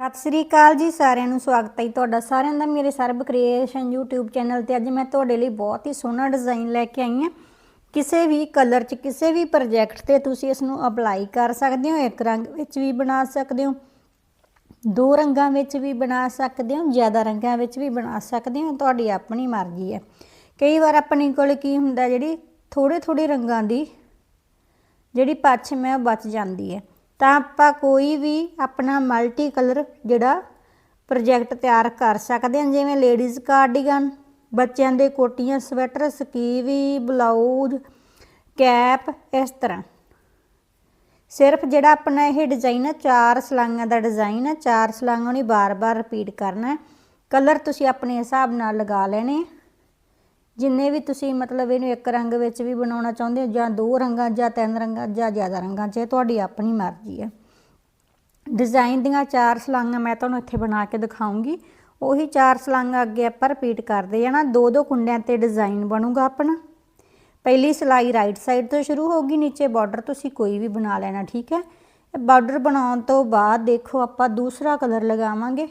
ਸਤਿ ਸ੍ਰੀ ਅਕਾਲ ਜੀ ਸਾਰਿਆਂ ਨੂੰ, ਸਵਾਗਤ ਹੈ ਜੀ ਤੁਹਾਡਾ ਸਾਰਿਆਂ ਦਾ ਮੇਰੇ ਸਰਬ ਕ੍ਰੀਏਸ਼ਨ YouTube ਚੈਨਲ ਤੇ। ਅੱਜ ਮੈਂ ਤੁਹਾਡੇ ਲਈ ਬਹੁਤ ਹੀ ਸੋਹਣਾ ਡਿਜ਼ਾਈਨ ਲੈ ਕੇ ਆਈ ਹਾਂ। ਕਿਸੇ ਵੀ ਕਲਰ 'ਚ, ਕਿਸੇ ਵੀ ਪ੍ਰੋਜੈਕਟ ਤੇ ਤੁਸੀਂ ਇਸ ਨੂੰ ਅਪਲਾਈ ਕਰ ਸਕਦੇ ਹੋ। ਇੱਕ ਰੰਗ ਵਿੱਚ ਵੀ ਬਣਾ ਸਕਦੇ ਹੋ, ਦੋ ਰੰਗਾਂ ਵਿੱਚ ਵੀ ਬਣਾ ਸਕਦੇ ਹੋ, ਜ਼ਿਆਦਾ ਰੰਗਾਂ ਵਿੱਚ ਵੀ ਬਣਾ ਸਕਦੇ ਹੋ। ਤੁਹਾਡੀ ਆਪਣੀ ਮਰਜ਼ੀ ਹੈ। ਕਈ ਵਾਰ ਆਪਣੇ ਕੋਲ ਕੀ ਹੁੰਦਾ ਜਿਹੜੀ ਥੋੜੇ ਥੋੜੇ ਰੰਗਾਂ ਦੀ ਜਿਹੜੀ ਪੱਛਮ ਹੈ ਉਹ ਬਚ ਜਾਂਦੀ ਹੈ। ਤਾਂ ਆਪਾਂ ਕੋਈ ਵੀ ਆਪਣਾ ਮਲਟੀ ਕਲਰ ਜਿਹੜਾ ਪ੍ਰੋਜੈਕਟ ਤਿਆਰ ਕਰ ਸਕਦੇ ਹਾਂ, ਜਿਵੇਂ ਲੇਡੀਜ਼ ਕਾਰਡੀਗਨ ਬੱਚਿਆਂ ਦੇ ਕੋਟੀਆਂ ਸਵੈਟਰ ਸਕੀਵੀ ਬਲਾਊਜ਼ ਕੈਪ ਇਸ ਤਰ੍ਹਾਂ। ਸਿਰਫ ਜਿਹੜਾ ਆਪਣਾ ਇਹ ਡਿਜ਼ਾਈਨ ਹੈ ਚਾਰ ਸਲਾਈਆਂ ਦਾ ਡਿਜ਼ਾਈਨ ਹੈ ਚਾਰ ਸਲਾਈਆਂ ਨੂੰ ਬਾਰ-ਬਾਰ ਰਿਪੀਟ ਕਰਨਾ ਕਲਰ ਤੁਸੀਂ ਆਪਣੇ ਹਿਸਾਬ ਨਾਲ ਲਗਾ ਲੈਣੇ ਜਿੰਨੇ ਵੀ ਤੁਸੀਂ ਮਤਲਬ ਇਹਨੂੰ ਇੱਕ ਰੰਗ ਵਿੱਚ ਵੀ ਬਣਾਉਣਾ ਚਾਹੁੰਦੇ ਹੋ, ਜਾਂ ਦੋ ਰੰਗਾਂ, ਜਾਂ ਤਿੰਨ ਰੰਗਾਂ, ਜਾਂ ਜ਼ਿਆਦਾ ਰੰਗਾਂ 'ਚ ਇਹ ਤੁਹਾਡੀ ਆਪਣੀ ਮਰਜ਼ੀ ਹੈ। ਡਿਜ਼ਾਈਨ ਦੀਆਂ ਚਾਰ ਸਲਾਈਆਂ ਮੈਂ ਤੁਹਾਨੂੰ ਇੱਥੇ ਬਣਾ ਕੇ ਦਿਖਾਉਂਗੀ। ਉਹੀ ਚਾਰ ਸਲਾਈਆਂ ਅੱਗੇ ਆਪਾਂ ਰਿਪੀਟ ਕਰਦੇ ਜਾਣਾ ਦੋ ਦੋ ਕੁੰਡਿਆਂ ਤੇ ਡਿਜ਼ਾਈਨ ਬਣੂਗਾ ਆਪਣਾ। ਪਹਿਲੀ ਸਲਾਈ ਰਾਈਟ ਸਾਈਡ ਤੋਂ ਸ਼ੁਰੂ ਹੋਗੀ ਨੀਚੇ ਬਾਰਡਰ ਤੁਸੀਂ ਕੋਈ ਵੀ ਬਣਾ ਲੈਣਾ, ਠੀਕ ਹੈ? ਬਾਰਡਰ ਬਣਾਉਣ ਤੋਂ ਬਾਅਦ ਦੇਖੋ ਆਪਾਂ ਦੂਸਰਾ ਕਲਰ ਲਗਾਵਾਂਗੇ।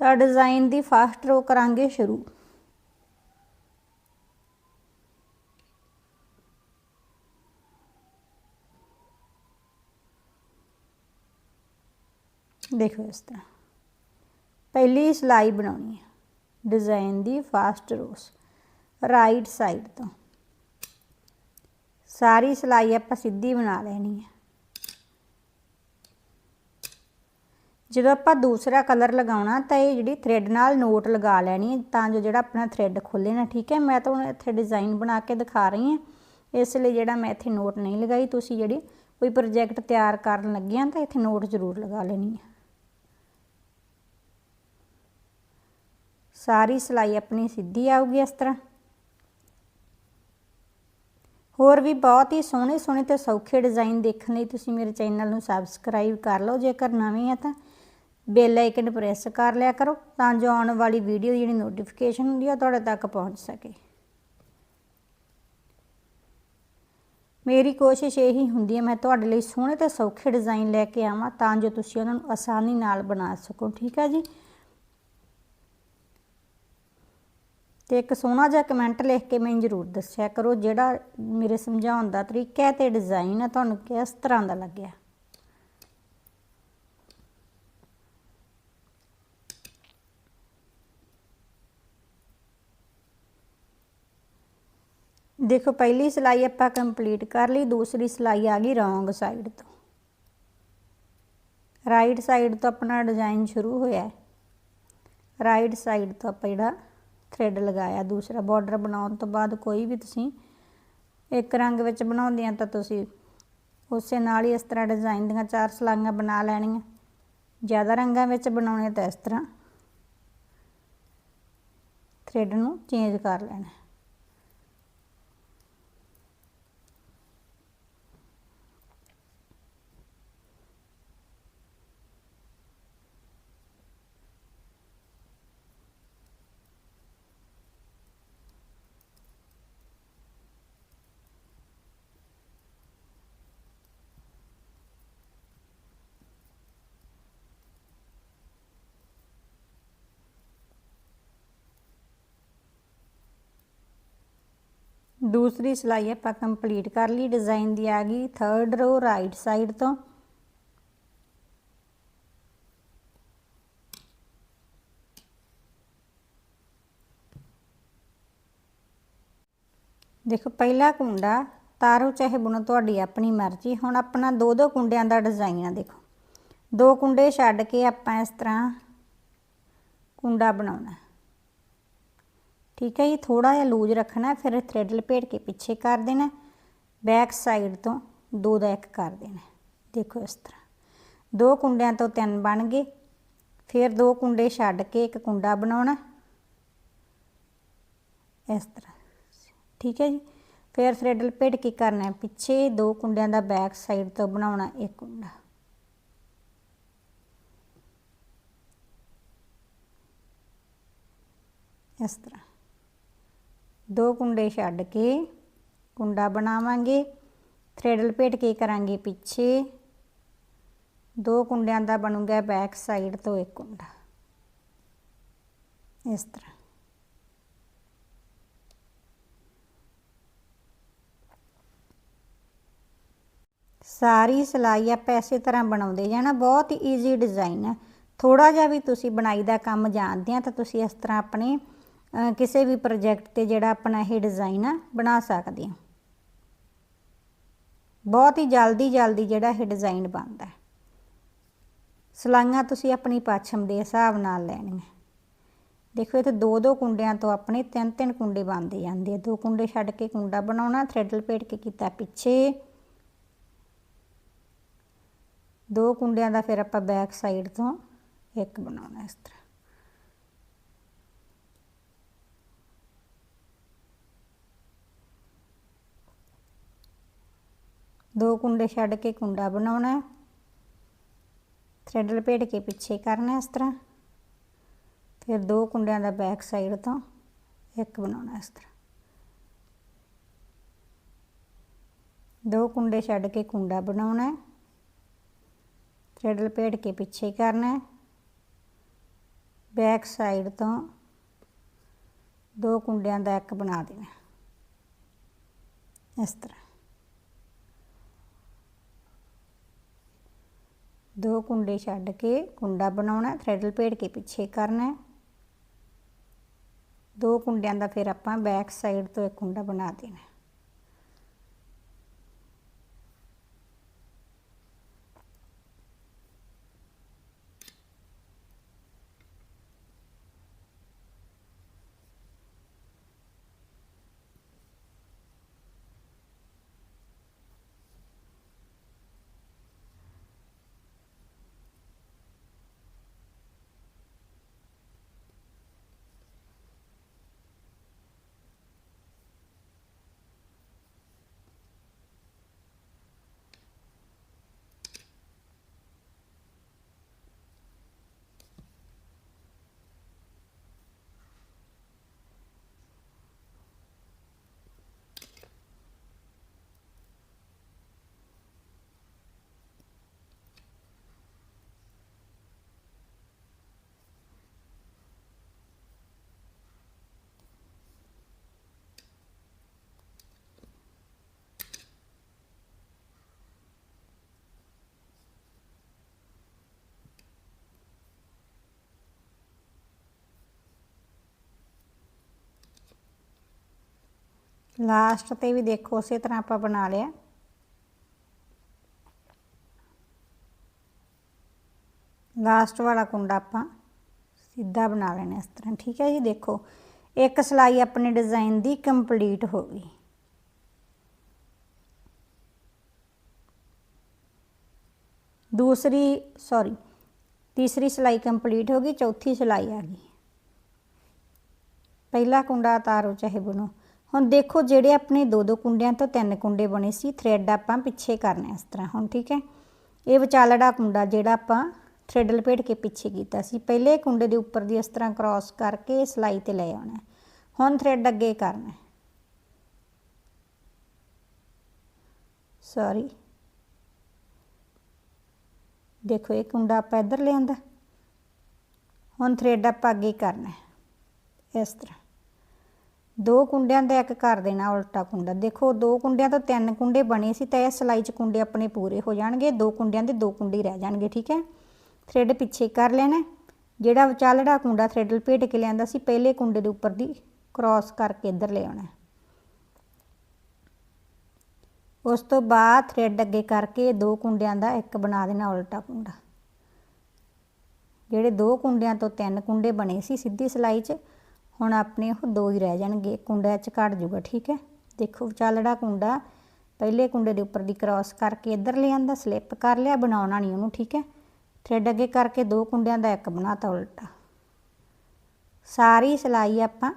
ਤਾਂ ਡਿਜ਼ਾਈਨ ਦੀ ਫਾਸਟ ਰੋ ਕਰਾਂਗੇ ਸ਼ੁਰੂ। ਦੇਖੋ ਇਸ ਤਰ੍ਹਾਂ। ਪਹਿਲੀ ਸਲਾਈ ਬਣਾਉਣੀ ਹੈ। ਡਿਜ਼ਾਈਨ ਦੀ ਫਾਸਟ ਰੋਸ ਰਾਈਟ ਸਾਈਡ ਤੋਂ। ਸਾਰੀ ਸਲਾਈ ਆਪਾਂ ਸਿੱਧੀ ਬਣਾ ਲੈਣੀ ਹੈ। ਜਦੋਂ ਆਪਾਂ ਦੂਸਰਾ ਕਲਰ ਲਗਾਉਣਾ ਤਾਂ ਇਹ ਜਿਹੜੀ ਥ੍ਰੈਡ ਨਾਲ ਨੋਟ ਲਗਾ ਲੈਣੀ ਹੈ ਤਾਂ ਜੋ ਜਿਹੜਾ ਆਪਣਾ ਥ੍ਰੈਡ ਖੁੱਲੇ ਨਾ, ਠੀਕ ਹੈ? ਮੈਂ ਤਾਂ ਹੁਣ ਇੱਥੇ ਡਿਜ਼ਾਈਨ ਬਣਾ ਕੇ ਦਿਖਾ ਰਹੀ ਹਾਂ। ਇਸ ਲਈ ਜਿਹੜਾ ਮੈਂ ਇੱਥੇ ਨੋਟ ਨਹੀਂ ਲਗਾਈ, ਤੁਸੀਂ ਜਿਹੜੀ ਕੋਈ ਪ੍ਰੋਜੈਕਟ ਤਿਆਰ ਕਰਨ ਲੱਗੇ ਤਾਂ ਇੱਥੇ ਨੋਟ ਜ਼ਰੂਰ ਲਗਾ ਲੈਣੀ ਹੈ। ਸਾਰੀ ਸਿਲਾਈ ਆਪਣੀ ਸਿੱਧੀ ਆਊਗੀ ਇਸ ਤਰ੍ਹਾਂ। ਹੋਰ ਵੀ ਬਹੁਤ ਹੀ ਸੋਹਣੇ ਸੋਹਣੇ ਤੇ ਸੌਖੇ ਡਿਜ਼ਾਈਨ ਦੇਖਣ ਲਈ ਤੁਸੀਂ ਮੇਰੇ ਚੈਨਲ ਨੂੰ ਸਬਸਕ੍ਰਾਈਬ ਕਰ ਲਓ, ਜੇਕਰ ਨਵੇਂ ਆ ਤਾਂ। ਬੈਲ ਆਈਕਨ ਪ੍ਰੈਸ ਕਰ ਲਿਆ ਕਰੋ ਤਾਂ ਜੋ ਆਉਣ ਵਾਲੀ ਵੀਡੀਓ ਜਿਹੜੀ ਨੋਟੀਫਿਕੇਸ਼ਨ ਹੁੰਦੀ ਆ ਤੁਹਾਡੇ ਤੱਕ ਪਹੁੰਚ ਸਕੇ। ਮੇਰੀ ਕੋਸ਼ਿਸ਼ ਇਹੀ ਹੁੰਦੀ ਹੈ ਮੈਂ ਤੁਹਾਡੇ ਲਈ ਸੋਹਣੇ ਤੇ ਸੌਖੇ ਡਿਜ਼ਾਈਨ ਲੈ ਕੇ ਆਵਾਂ ਤਾਂ ਜੋ ਤੁਸੀਂ ਉਹਨਾਂ ਨੂੰ ਆਸਾਨੀ ਨਾਲ ਬਣਾ ਸਕੋ, ਠੀਕ ਹੈ ਜੀ? ਤੇ ਇੱਕ ਸੋਹਣਾ ਜਿਹਾ ਕਮੈਂਟ ਲਿਖ ਕੇ ਮੈਨੂੰ ਜ਼ਰੂਰ ਦੱਸਿਆ ਕਰੋ, ਜਿਹੜਾ ਮੇਰੇ ਸਮਝਾਉਣ ਦਾ ਤਰੀਕਾ ਹੈ ਤੇ ਡਿਜ਼ਾਈਨ ਹੈ, ਤੁਹਾਨੂੰ ਕਿਸ ਤਰ੍ਹਾਂ ਦਾ ਲੱਗਿਆ? ਦੇਖੋ, ਪਹਿਲੀ ਸਿਲਾਈ ਆਪਾਂ ਕੰਪਲੀਟ ਕਰ ਲਈ, ਦੂਸਰੀ ਸਿਲਾਈ ਆ ਗਈ ਰੋਂਗ ਸਾਈਡ ਤੋਂ। ਰਾਈਟ ਸਾਈਡ ਤੋਂ ਆਪਣਾ ਡਿਜ਼ਾਈਨ ਸ਼ੁਰੂ ਹੋਇਆ ਰਾਈਟ ਸਾਈਡ ਤੋਂ ਆਪਾਂ ਜਿਹੜਾ ਥ੍ਰੈਡ ਲਗਾਇਆ, ਦੂਸਰਾ ਬਾਰਡਰ ਬਣਾਉਣ ਤੋਂ ਬਾਅਦ ਕੋਈ ਵੀ ਤੁਸੀਂ ਇੱਕ ਰੰਗ ਵਿੱਚ ਬਣਾਉਂਦੇ ਆ ਤਾਂ ਤੁਸੀਂ ਉਸੇ ਨਾਲ ਹੀ ਇਸ ਤਰ੍ਹਾਂ ਡਿਜ਼ਾਈਨ ਦੀਆਂ ਚਾਰ ਸਲਾਈਆਂ ਬਣਾ ਲੈਣੀਆਂ। ਜ਼ਿਆਦਾ ਰੰਗਾਂ ਵਿੱਚ ਬਣਾਉਣੇ ਤਾਂ ਇਸ ਤਰ੍ਹਾਂ ਥ੍ਰੈਡ ਨੂੰ ਚੇਂਜ ਕਰ ਲੈਣਾ। ਦੂਸਰੀ ਸਿਲਾਈ ਆਪਾਂ ਕੰਪਲੀਟ ਕਰ ਲਈ, ਡਿਜ਼ਾਈਨ ਦੀ ਆ ਗਈ ਥਰਡ ਰੋ ਰਾਈਟ ਸਾਈਡ ਤੋਂ। ਦੇਖੋ, ਪਹਿਲਾ ਕੁੰਡਾ ਤਾਰੋ ਚਾਹੇ ਬੁਣੋ, ਤੁਹਾਡੀ ਆਪਣੀ ਮਰਜ਼ੀ। ਹੁਣ ਆਪਣਾ ਦੋ ਦੋ ਕੁੰਡਿਆਂ ਦਾ ਡਿਜ਼ਾਈਨ ਆ, ਦੇਖੋ। ਦੋ ਕੁੰਡੇ ਛੱਡ ਕੇ ਆਪਾਂ ਇਸ ਤਰ੍ਹਾਂ ਕੁੰਡਾ ਬਣਾਉਣਾ। ਠੀਕ ਹੈ ਜੀ ਥੋੜਾ ਜਿਹਾ ਲੂਜ਼ ਰੱਖਣਾ ਫਿਰ ਥ੍ਰੈਡ ਲਪੇਟ ਕੇ ਪਿੱਛੇ ਕਰ ਦੇਣਾ ਬੈਕ ਸਾਈਡ ਤੋਂ ਦੋ ਦਾ ਇੱਕ ਕਰ ਦੇਣਾ ਦੇਖੋ ਇਸ ਤਰ੍ਹਾਂ ਦੋ ਕੁੰਡਿਆਂ ਤੋਂ ਤਿੰਨ ਬਣ ਗਏ ਫਿਰ ਦੋ ਕੁੰਡੇ ਛੱਡ ਕੇ ਇੱਕ ਕੁੰਡਾ ਬਣਾਉਣਾ ਇਸ ਤਰ੍ਹਾਂ ਠੀਕ ਹੈ ਜੀ ਫਿਰ ਥ੍ਰੈਡ ਲਪੇਟ ਕੇ ਕਰਨਾ ਪਿੱਛੇ ਦੋ ਕੁੰਡਿਆਂ ਦਾ ਬੈਕ ਸਾਈਡ ਤੋਂ ਬਣਾਉਣਾ ਇੱਕ ਕੁੰਡਾ ਇਸ ਤਰ੍ਹਾਂ ਦੋ ਕੁੰਡੇ ਛੱਡ ਕੇ ਕੁੰਡਾ ਬਣਾਵਾਂਗੇ। ਥ੍ਰੈਡ ਲਪੇਟ ਕੇ ਕਰਾਂਗੇ ਪਿੱਛੇ। ਦੋ ਕੁੰਡਿਆਂ ਦਾ ਬਣੂਗਾ ਬੈਕ ਸਾਈਡ ਤੋਂ ਇੱਕ ਕੁੰਡਾ। ਇਸ ਤਰ੍ਹਾਂ। ਸਾਰੀ ਸਿਲਾਈ ਆਪਾਂ ਇਸੇ ਤਰ੍ਹਾਂ ਬਣਾਉਂਦੇ ਜਾਣਾ ਬਹੁਤ ਈਜ਼ੀ ਡਿਜ਼ਾਈਨ ਹੈ ਥੋੜਾ ਜਿਹਾ ਵੀ ਤੁਸੀਂ ਬਣਾਈ ਦਾ ਕੰਮ ਜਾਣਦੇ ਆ ਤਾਂ ਤੁਸੀਂ ਇਸ ਤਰ੍ਹਾਂ ਆਪਣੇ ਕਿਸੇ ਵੀ ਪ੍ਰੋਜੈਕਟ ਤੇ ਜਿਹੜਾ ਆਪਣਾ ਇਹ ਡਿਜ਼ਾਈਨ ਆ, ਬਣਾ ਸਕਦੇ ਹਾਂ। ਬਹੁਤ ਹੀ ਜਲਦੀ ਜਲਦੀ ਜਿਹੜਾ ਇਹ ਡਿਜ਼ਾਈਨ ਬਣਦਾ ਹੈ। ਸਲਾਈਆਂ ਤੁਸੀਂ ਆਪਣੀ ਪਾਛਮ ਦੇ ਹਿਸਾਬ ਨਾਲ ਲੈਣੀਆਂ। ਦੇਖੋ ਇੱਥੇ ਦੋ ਦੋ ਕੁੰਡਿਆਂ ਤੋਂ ਆਪਣੇ ਤਿੰਨ ਤਿੰਨ ਕੁੰਡੇ ਬਣਦੇ ਜਾਂਦੇ ਆ। ਦੋ ਕੁੰਡੇ ਛੱਡ ਕੇ ਕੁੰਡਾ ਬਣਾਉਣਾ ਥ੍ਰੈਡ ਲਪੇਟ ਕੇ ਕੀਤਾ ਪਿੱਛੇ। ਦੋ ਕੁੰਡਿਆਂ ਦਾ ਫਿਰ ਆਪਾਂ ਬੈਕ ਸਾਈਡ ਤੋਂ ਇੱਕ ਬਣਾਉਣਾ ਇਸ ਤਰ੍ਹਾਂ। ਦੋ ਕੁੰਡੇ ਛੱਡ ਕੇ ਕੁੰਡਾ ਬਣਾਉਣਾ ਥ੍ਰੈਡ ਲਪੇਟ ਕੇ ਪਿੱਛੇ ਕਰਨਾ ਇਸ ਤਰ੍ਹਾਂ। ਫਿਰ ਦੋ ਕੁੰਡਿਆਂ ਦਾ ਬੈਕ ਸਾਈਡ ਤੋਂ ਇੱਕ ਬਣਾਉਣਾ ਇਸ ਤਰ੍ਹਾਂ। ਦੋ ਕੁੰਡੇ ਛੱਡ ਕੇ ਕੁੰਡਾ ਬਣਾਉਣਾ ਹੈ। ਥ੍ਰੈਡ ਲਪੇਟ ਕੇ ਪਿੱਛੇ ਕਰਨਾ ਬੈਕ ਸਾਈਡ ਤੋਂ ਦੋ ਕੁੰਡਿਆਂ ਦਾ ਇੱਕ ਬਣਾ ਦੇਣਾ ਇਸ ਤਰ੍ਹਾਂ। ਦੋ ਕੁੰਡੇ ਛੱਡ ਕੇ ਕੁੰਡਾ ਬਣਾਉਣਾ ਥ੍ਰੈਡ ਲਪੇਟ ਕੇ ਪਿੱਛੇ ਕਰਨਾ ਦੋ ਕੁੰਡਿਆਂ ਦਾ ਫਿਰ ਆਪਾਂ ਬੈਕ ਸਾਈਡ ਤੋਂ ਇੱਕ ਕੁੰਡਾ ਬਣਾ ਦੇਣਾ ਲਾਸਟ ਤੇ ਵੀ ਦੇਖੋ, ਉਸੇ ਤਰ੍ਹਾਂ ਆਪਾਂ ਬਣਾ ਲਿਆ। ਲਾਸਟ ਵਾਲਾ ਕੁੰਡਾ ਆਪਾਂ ਸਿੱਧਾ ਬਣਾ ਲੈਣਾ ਇਸ ਤਰ੍ਹਾਂ, ਠੀਕ ਹੈ ਜੀ? ਦੇਖੋ, ਇੱਕ ਸਲਾਈ ਆਪਣੇ ਡਿਜ਼ਾਈਨ ਦੀ ਕੰਪਲੀਟ ਹੋ ਗਈ। ਦੂਸਰੀ ਸੌਰੀ ਤੀਸਰੀ ਸਿਲਾਈ ਕੰਪਲੀਟ ਹੋ ਗਈ, ਚੌਥੀ ਸਿਲਾਈ ਆ ਗਈ। ਪਹਿਲਾ ਕੁੰਡਾ ਤਾਰੋ ਚਾਹੇ ਬਣੋ। ਹੁਣ ਦੇਖੋ ਜਿਹੜੇ ਆਪਣੇ ਦੋ ਦੋ ਕੁੰਡਿਆਂ ਤੋਂ ਤਿੰਨ ਕੁੰਡੇ ਬਣੇ ਸੀ ਥ੍ਰੈਡ ਆਪਾਂ ਪਿੱਛੇ ਕਰਨਾ ਇਸ ਤਰ੍ਹਾਂ ਹੁਣ, ਠੀਕ ਹੈ? ਇਹ ਵਿਚਾਲੜਾ ਕੁੰਡਾ ਜਿਹੜਾ ਆਪਾਂ ਥ੍ਰੈਡ ਲਪੇਟ ਕੇ ਪਿੱਛੇ ਕੀਤਾ ਸੀ। ਪਹਿਲੇ ਕੁੰਡੇ ਦੇ ਉੱਪਰ ਦੀ ਇਸ ਤਰ੍ਹਾਂ ਕ੍ਰਾਸ ਕਰਕੇ ਸਲਾਈ ਤੇ ਲੈ ਆਉਣਾ ਹੁਣ ਥ੍ਰੈਡ ਅੱਗੇ ਕਰਨਾ ਹੈ। ਸੌਰੀ ਦੇਖੋ, ਇਹ ਕੁੰਡਾ ਆਪਾਂ ਇੱਧਰ ਲਿਆਂਦਾ। ਹੁਣ ਥ੍ਰੈਡ ਆਪਾਂ ਅੱਗੇ ਕਰਨਾ ਇਸ ਤਰ੍ਹਾਂ। ਦੋ ਕੁੰਡਿਆਂ ਦਾ ਇੱਕ ਕਰ ਦੇਣਾ ਉਲਟਾ ਕੁੰਡਾ। ਦੇਖੋ, ਦੋ ਕੁੰਡਿਆਂ ਤੋਂ ਤਿੰਨ ਕੁੰਡੇ ਬਣੇ ਸੀ ਤਾਂ ਇਹ ਸਲਾਈ 'ਚ ਕੁੰਡੇ ਆਪਣੇ ਪੂਰੇ ਹੋ ਜਾਣਗੇ, ਦੋ ਕੁੰਡਿਆਂ ਦੇ ਦੋ ਕੁੰਡੇ ਰਹਿ ਜਾਣਗੇ, ਠੀਕ ਹੈ? ਥ੍ਰੈਡ ਪਿੱਛੇ ਕਰ ਲੈਣਾ ਜਿਹੜਾ ਵਿਚਾਲੜਾ ਕੁੰਡਾ ਥ੍ਰੈਡ ਲਪੇਟ ਕੇ ਲਿਆਂਦਾ ਸੀ, ਪਹਿਲੇ ਕੁੰਡੇ ਦੇ ਉੱਪਰ ਦੀ ਕ੍ਰਾਸ ਕਰਕੇ ਇੱਧਰ ਲੈ ਆਉਣਾ ਉਸ ਤੋਂ ਬਾਅਦ ਥ੍ਰੈਡ ਅੱਗੇ ਕਰਕੇ ਦੋ ਕੁੰਡਿਆਂ ਦਾ ਇੱਕ ਬਣਾ ਦੇਣਾ ਉਲਟਾ ਕੁੰਡਾ। ਜਿਹੜੇ ਦੋ ਕੁੰਡਿਆਂ ਤੋਂ ਤਿੰਨ ਕੁੰਡੇ ਬਣੇ ਸੀ ਸਿੱਧੀ ਸਲਾਈ 'ਚ ਹੁਣ ਆਪਣੇ ਉਹ ਦੋ ਹੀ ਰਹਿ ਜਾਣਗੇ ਕੁੰਡਾ 'ਚ ਘਟ ਜਾਊਗਾ, ਠੀਕ ਹੈ? ਦੇਖੋ ਵਿਚਾਲੜਾ ਕੁੰਡਾ ਪਹਿਲੇ ਕੁੰਡੇ ਦੇ ਉੱਪਰ ਦੀ ਕ੍ਰਾਸ ਕਰਕੇ ਇੱਧਰ ਲੈ ਸਲਿੱਪ ਕਰ ਲਿਆ, ਬਣਾਉਣਾ ਨਹੀਂ ਉਹਨੂੰ, ਠੀਕ ਹੈ? ਥ੍ਰੈਡ ਅੱਗੇ ਕਰਕੇ ਦੋ ਕੁੰਡਿਆਂ ਦਾ ਇੱਕ ਬਣਾਤਾ ਉਲਟਾ। ਸਾਰੀ ਸਿਲਾਈ ਆਪਾਂ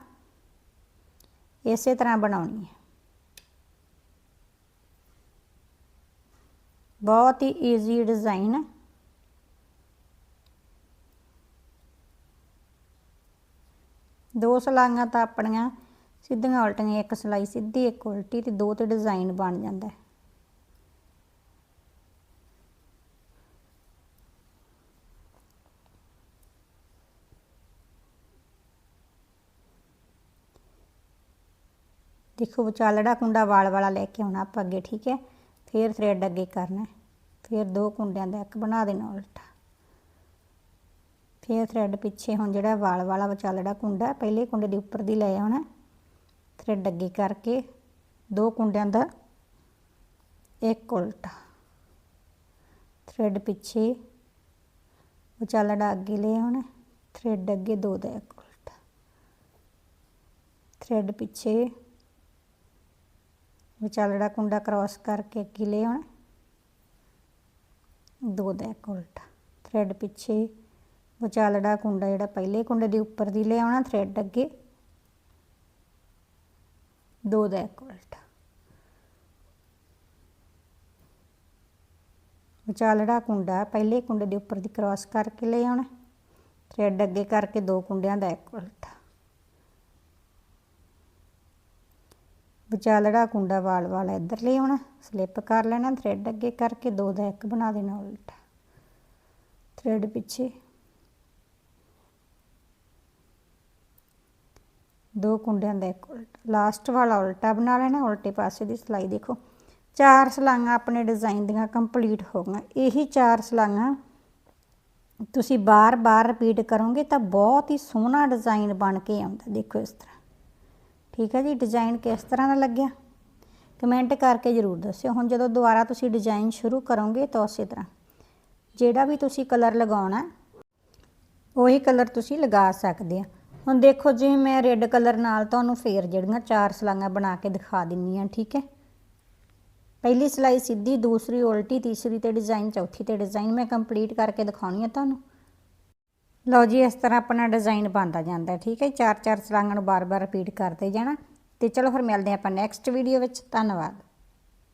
ਇਸੇ ਤਰ੍ਹਾਂ ਬਣਾਉਣੀ ਹੈ। ਬਹੁਤ ਹੀ ਈਜ਼ੀ ਡਿਜ਼ਾਈਨ ਦੋ ਸਲਾਈਆਂ ਤਾਂ ਆਪਣੀਆਂ, ਸਿੱਧੀਆਂ ਉਲਟੀਆਂ, ਇੱਕ ਸਲਾਈ ਸਿੱਧੀ, ਇੱਕ ਉਲਟੀ ਤੇ ਦੋ ਤੇ ਡਿਜ਼ਾਈਨ ਬਣ ਜਾਂਦਾ ਹੈ। ਦੇਖੋ ਵਿਚਾਲੜਾ ਕੁੰਡਾ ਵਾਲ ਵਾਲਾ ਲੈ ਕੇ ਆਉਣਾ ਆਪਾਂ ਅੱਗੇ, ਠੀਕ ਹੈ? ਫਿਰ ਥਰੈਡ ਅੱਗੇ ਕਰਨਾ ਫਿਰ ਦੋ ਕੁੰਡਿਆਂ ਦਾ ਇੱਕ ਬਣਾ ਦੇਣਾ ਉਲਟਾ। ਫਿਰ ਥਰੈਡ ਪਿੱਛੇ ਹੁਣ ਜਿਹੜਾ ਵਾਲ ਵਾਲਾ ਵਿਚਾਲੜਾ ਕੁੰਡਾ ਪਹਿਲੇ ਕੁੰਡੇ ਦੇ ਉੱਪਰ ਦੀ ਲੈ ਆਉਣਾ। ਥਰੈਡ ਅੱਗੇ ਕਰਕੇ ਦੋ ਕੁੰਡਿਆਂ ਦਾ ਇੱਕ ਉਲਟਾ। ਥਰੈਡ ਪਿੱਛੇ ਵਿਚਾਲੜਾ ਅੱਗੇ ਲੈ ਆਉਣਾ ਥਰੈਡ ਅੱਗੇ ਦੋ ਦਾ ਇੱਕ ਉਲਟਾ। ਥਰੈਡ ਪਿੱਛੇ ਵਿਚਾਲੜਾ ਕੁੰਡਾ ਕ੍ਰਾਸ ਕਰਕੇ ਅੱਗੇ ਲੈ ਆਉਣਾ, ਦੋ ਦਾ ਇੱਕ ਉਲਟਾ। ਥਰੈਡ ਪਿੱਛੇ ਵਿਚਾਲੜਾ ਕੁੰਡਾ ਜਿਹੜਾ ਪਹਿਲੇ ਕੁੰਡੇ ਦੇ ਉੱਪਰ ਦੀ ਲੈ ਆਉਣਾ ਥਰੈਡ ਅੱਗੇ। ਦੋ ਦਾ ਇੱਕ ਉਲਟਾ। ਵਿਚਾਲੜਾ ਕੁੰਡਾ ਪਹਿਲੇ ਕੁੰਡੇ ਦੇ ਉੱਪਰ ਦੀ ਕ੍ਰਾਸ ਕਰਕੇ ਲੈ ਆਉਣਾ ਥਰੈਡ ਅੱਗੇ ਕਰਕੇ ਦੋ ਕੁੰਡਿਆਂ ਦਾ ਇੱਕ ਉਲਟਾ। ਵਿਚਾਲੜਾ ਕੁੰਡਾ ਵਾਲ ਵਾਲਾ ਇੱਧਰ ਲੈ ਆਉਣਾ ਸਲਿੱਪ ਕਰ ਲੈਣਾ ਥਰੈਡ ਅੱਗੇ ਕਰਕੇ ਦੋ ਦਾ ਇੱਕ ਬਣਾ ਦੇਣਾ ਉਲਟਾ। ਥਰੈਡ ਪਿੱਛੇ। ਦੋ ਕੁੰਡਿਆਂ ਦਾ ਇੱਕ ਉਲਟਾ। ਲਾਸਟ ਵਾਲਾ ਉਲਟਾ ਬਣਾ ਲੈਣਾ, ਉਲਟੇ ਪਾਸੇ ਦੀ ਸਲਾਈ ਦੇਖੋ। ਚਾਰ ਸਲਾਈਆਂ ਆਪਣੇ ਡਿਜ਼ਾਈਨ ਦੀਆਂ ਕੰਪਲੀਟ ਹੋ ਗਈਆਂ। ਇਹੀ ਚਾਰ ਸਲਾਈਆਂ ਤੁਸੀਂ ਬਾਰ-ਬਾਰ ਰਿਪੀਟ ਕਰੋਗੇ ਤਾਂ ਬਹੁਤ ਹੀ ਸੋਹਣਾ ਡਿਜ਼ਾਈਨ ਬਣ ਕੇ ਆਉਂਦਾ। ਦੇਖੋ ਇਸ ਤਰ੍ਹਾਂ। ਠੀਕ ਹੈ ਜੀ ਡਿਜ਼ਾਈਨ ਕਿਸ ਤਰ੍ਹਾਂ ਦਾ ਲੱਗਿਆ? ਕਮੈਂਟ ਕਰਕੇ ਜ਼ਰੂਰ ਦੱਸਿਓ। ਹੁਣ ਜਦੋਂ ਦੁਬਾਰਾ ਤੁਸੀਂ ਡਿਜ਼ਾਈਨ ਸ਼ੁਰੂ ਕਰੋਗੇ ਤਾਂ ਉਸੇ ਤਰ੍ਹਾਂ। ਜਿਹੜਾ ਵੀ ਤੁਸੀਂ ਕਲਰ ਲਗਾਉਣਾ, ਉਹੀ ਕਲਰ ਤੁਸੀਂ ਲਗਾ ਸਕਦੇ ਆ। ਹੁਣ ਦੇਖੋ ਜਿਵੇਂ ਮੈਂ ਰੈੱਡ ਕਲਰ ਨਾਲ ਤੁਹਾਨੂੰ ਫੇਰ ਜਿਹੜੀਆਂ ਚਾਰ ਸਲਾਈਆਂ ਬਣਾ ਕੇ ਦਿਖਾ ਦਿੰਨੀ ਆ, ਠੀਕ ਹੈ? ਪਹਿਲੀ ਸਲਾਈ ਸਿੱਧੀ, ਦੂਸਰੀ ਉਲਟੀ, ਤੀਸਰੀ ਤੇ ਡਿਜ਼ਾਈਨ ਚੌਥੀ ਤੇ ਡਿਜ਼ਾਈਨ ਮੈਂ ਕੰਪਲੀਟ ਕਰਕੇ ਦਿਖਾਉਣੀ ਆ ਤੁਹਾਨੂੰ। ਲਓ ਜੀ, ਇਸ ਤਰ੍ਹਾਂ ਆਪਣਾ ਡਿਜ਼ਾਈਨ ਬਣਦਾ ਜਾਂਦਾ, ਠੀਕ ਹੈ? ਚਾਰ ਚਾਰ ਸਲਾਈਆਂ ਨੂੰ ਬਾਰ-ਬਾਰ ਰਿਪੀਟ ਕਰਦੇ ਜਾਣਾ। ਤੇ ਚਲੋ ਫਿਰ ਮਿਲਦੇ ਹਾਂ ਆਪਾਂ ਨੈਕਸਟ ਵੀਡੀਓ ਵਿੱਚ। ਧੰਨਵਾਦ।